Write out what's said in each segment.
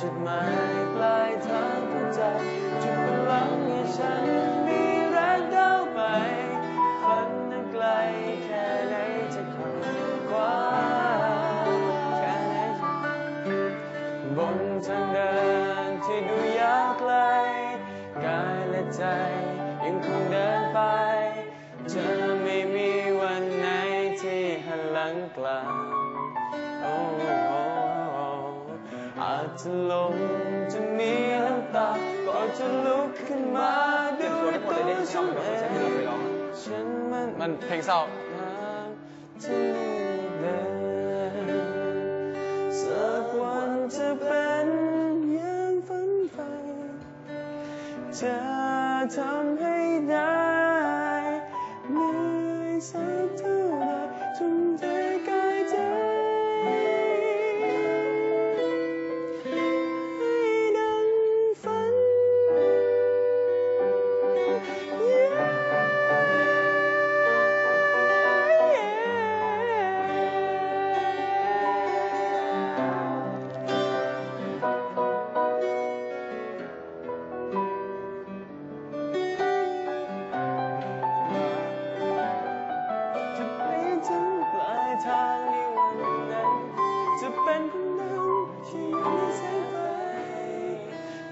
จุดหมายปลายทางของใจจุดพลังให้ฉันมีแรงเดินไป ฝันนั้นไกลแค่ไหนจะคงกว่าแค่ไหนบนทางเดินที่ดูยากไกลกายและใจยังคงเดินไปเธอไม่มีวันไหนที่หันหลังกลับ จะลงจะมีน้ำตาก็จะลุกขึ้นมาด้วยตัวฉันเองฉันมันมันเพลงเศร้าที่เดินสักวันจะเป็นอย่างฝันใฝ่จะทำให้ได้เหนื่อยสักท่าไรทุ่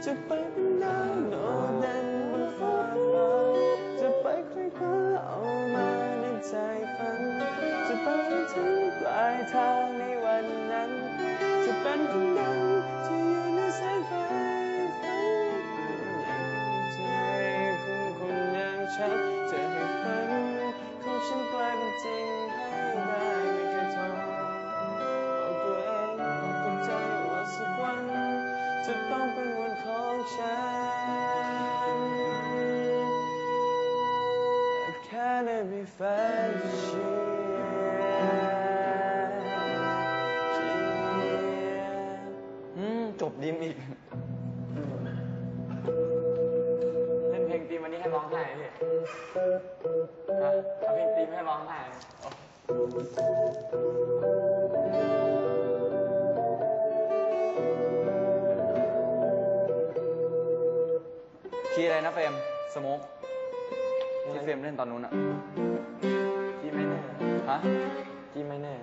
จะไปเป็นดาวโดดเด่นบนฟ้าจะไปค่อยคว้าเอามาในใจฝัน จะไปถึงปลายทางในวันนั้น จะเป็นคนดังที่อยู่ในแสงไฟฝันใจของคนอย่างฉันจะให้ฝันของฉันกลายเป็นจริงให้ได้ไม่เคยท้อบอกตัวเองบอกตัวใจว่าสักวันจะต้องเป็น ฉันแค่ได้มีแฟนเชียร์เชียร์อืมจบดิมอีก เล่นเพลงตีมวันนี้ให้ร้องไห้พี่ฮะเอาเพลงตีมให้ร้องไห้ คีย์อะไรนะเฟรมสโมกที่เฟรมเล่นตอนนู้นอะจีไม่แน่ฮะจีไม่แน่